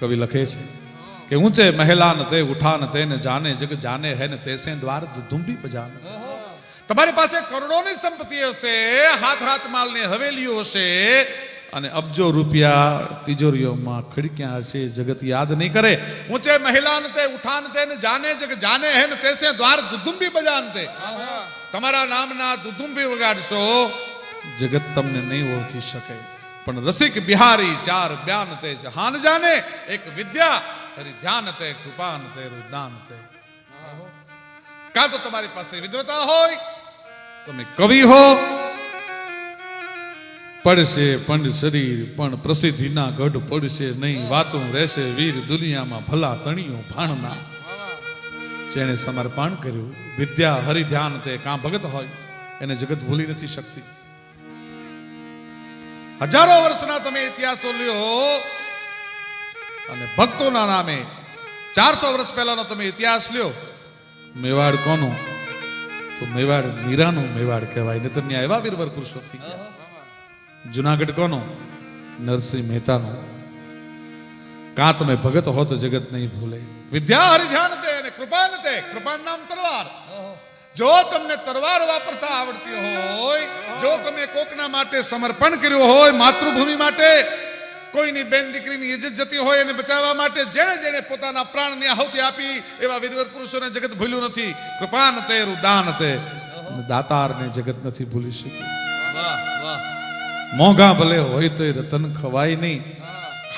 કવિ લખે છે કે ઊંચે મહેલાન તે ઉઠાન તેને જાને જગ જાને હે ને તેસે દ્વાર ધુંભી બજાન તમારી પાસે કરોડોની સંપત્તિ હશે, હાથ હાથ માલની હવેલીઓ હશે, અને અબજો રૂપિયા તિજોરીઓમાં ખડક્યા હશે, જગત યાદ નહીં કરે. ઊંચે મહિલાન તે ઉઠાન તે ને જાને જગ જાને હે ને તેસે દ્વાર દુધુંબી બજાન તે. તમારા નામના દુધુંબી વગાડશો, જગત તમને નહીં ઓળખી શકે. પણ રસિક બિહારી ચાર બ્યાન તે જહાન જાને, એક વિદ્યા તરી ધ્યાન તે, કૃપાન તે રુદાન તે. કાં તો તમારી પાસે વિદ્વતા હોય, તમે કવિ હો, પડશે પંડ શરીર, પણ પ્રસિદ્ધિના ગઢ પડશે નહીં, વાતું રહેશે વીર દુનિયામાં ભલા તણીઓ ભાણના. જેણે સમર્પણ કર્યું, વિદ્યા હરિધ્યાન તે, કાં ભગત હોય, એને જગત ભૂલી નથી શકતી. હજારો વર્ષના તમે ઇતિહાસો લ્યો. અને ભક્તોના નામે ચારસો વર્ષ પહેલાનો તમે ઇતિહાસ લ્યો. મેવાડ કોનો? તો મેવાડ મીરાનો મેવાડ કહેવાય ને ત્યાં એવા વીરવર પુરુષો થઈ ગયા. જુનાગઢ કોનો? નરસિંહ મહેતાનો. કાં તમે ભગત હો તો જગત નહીં ભૂલે. વિદ્યા હરિધ્યાન તે અને કૃપાન તે, કૃપાન નામ તલવાર. જો તમને તલવાર વાપરતા આવડતી જો તમે કોકના માટે સમર્પણ કર્યું હોય, માતૃભૂમિ માટે, કોઈની બેન દીકરીની ઇજ્જત જતી હોય એને બચાવવા માટે, જેણે જેણે પોતાના પ્રાણની આહુતિ આપી, એવા વીરવર પુરુષોને જગત ભૂલ્યું નથી. કૃપાન તે, રુદાન તે. દાતારને જગત નથી ભૂલી વાહ મોંઘા ભલે હોય તોય રતન ખવાય નહીં.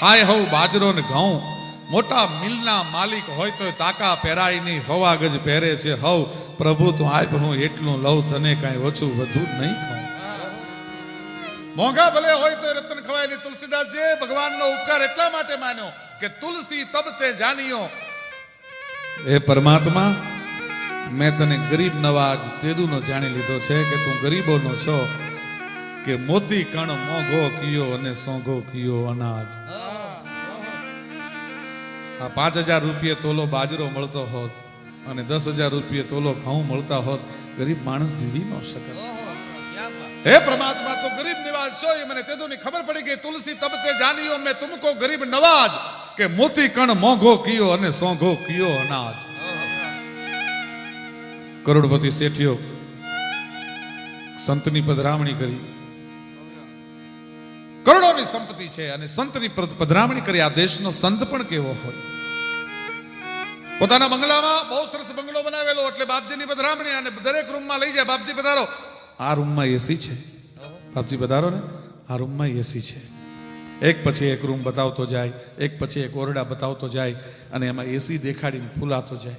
ખાય હવ બાજરો ને ઘઉં. મોટા મિલના માલિક હોય તો તાકા પહેરાય નહીં. હવા ગજ પહેરે છે, હવ. પ્રભુ તું આપ હું એટલું લઉં, તને કાંઈ ઓછું વધુ નહીં કહું મોંઘા ભલે હોય તો રતન ખવાય નહીં. તુલસીદાસ જે ભગવાનનો ઉપકાર એટલા માટે માન્યો કે તુલસી તબ તે જાનિયો. એ પરમાત્મા, મેં તને ગરીબ નવાજ તેદુનો જાણી લીધો છે કે તું ગરીબોનો છો કે મોતી કણ મોંઘો કિયો અને સોંઘો કિયો અનાજ. આ પાંચ હજાર રૂપિયે તોલો બાજરો મળતો હોત અને દસ હજાર રૂપિયે તોલો ઘઉં મળતા હોત. ગરીબ માણસ જીવી ન શકે. હે પરમાત્મા, તો ગરીબ નિવાજ છો એ મને તેદુની ખબર પડી ગઈ. તુલસી તબતે જાનિયો, મેં તુમકો ગરીબ નવાજ કે મોતી કણ મોંઘો કિયો અને સોંઘો કિયો અનાજ. કરોડપતિ શેઠિયો સંતની પધરામણી કરી. કરોડોની સંપત્તિ છે અને સંતની પધરામણી કરી. આ દેશનો સંત પણ કેવો હોય? પોતાના બંગલામાં બહુ સરસ બંગલો બનાવેલો, એટલે બાપજીની પધરામણી અને દરેક રૂમમાં લઈ જાય. બાપજી પધારો. આ રૂમમાં એસી છે. બાપજી, પધારો ને. આ રૂમમાં એસી છે. એક પછી એક રૂમ બતાવતો જાય, એક પછી એક ઓરડા બતાવતો જાય, અને એમાં એસી દેખાડીને ફૂલાતો જાય.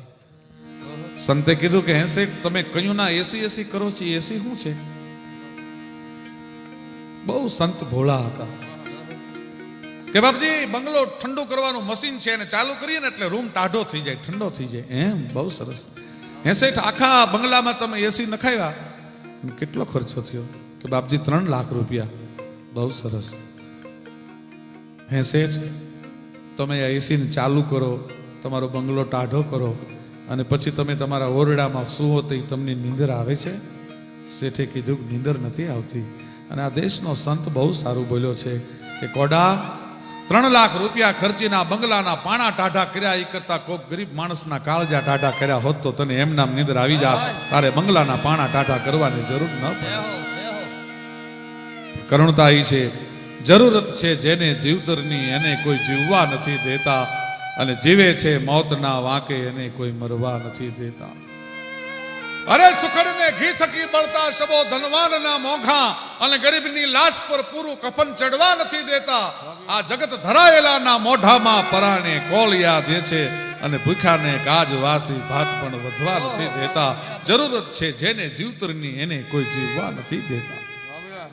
સંતે કીધું કે હેસે તમે કયું ના, એસી એસી કરો છો એસી શું છે? બહુ સંત ભોળા હતા. કે બાપજી, બંગલો ઠંડુ કરવાનું મશીન છે અને ચાલુ કરીએ ને એટલે રૂમ ટાઢો થઈ જાય, ઠંડો થઈ જાય. એમ, બહુ સરસ. હેસેઠ આખા બંગલામાં તમે એસી નખાવ્યા? કેટલો ખર્ચો થયો કે બાપજી ત્રણ લાખ રૂપિયા. બહુ સરસ. હેસેઠ, તમે આ એસીને ચાલુ કરો, તમારો બંગલો ટાઢો કરો અને પછી તમે તમારા ઓરડામાં સુવો તો તમને નીંદર આવે છે? શેઠે કીધું નીંદર નથી આવતી. અને આ દેશનો સંત બહુ સારું બોલ્યો છે કે કોડા ત્રણ લાખ રૂપિયા ખર્ચીના બંગલાના પાણા ટાઢા કર્યા એ કરતા કોક ગરીબ માણસના કાળજા ટાઢા કર્યા હોત તો તને એમ નામ નીંદર આવી જા તારે બંગલાના પાણા ટાઢા કરવાની જરૂર ન કરુણતા એ છે. જરૂરત છે જેને જીવતરની એને કોઈ જીવવા નથી દેતા અને જીવે છે મોતના વાંકે એને કોઈ મરવા નથી દેતા. અરે સુખડને ઘી થકી બળતા શબો ધનવાનના મોઘા અને ગરીબની લાશ પર પૂરું કફન ચડવા નથી દેતા. આ જગત ધરાયેલાના મોઢામાં પરાને કોળિયા દે છે અને ભૂખ્યાને ગાજવાસી ભાત પણ વધવા નથી દેતા. જરૂરત છે જેને જીવતરની એને કોઈ જીવવા નથી દેતા.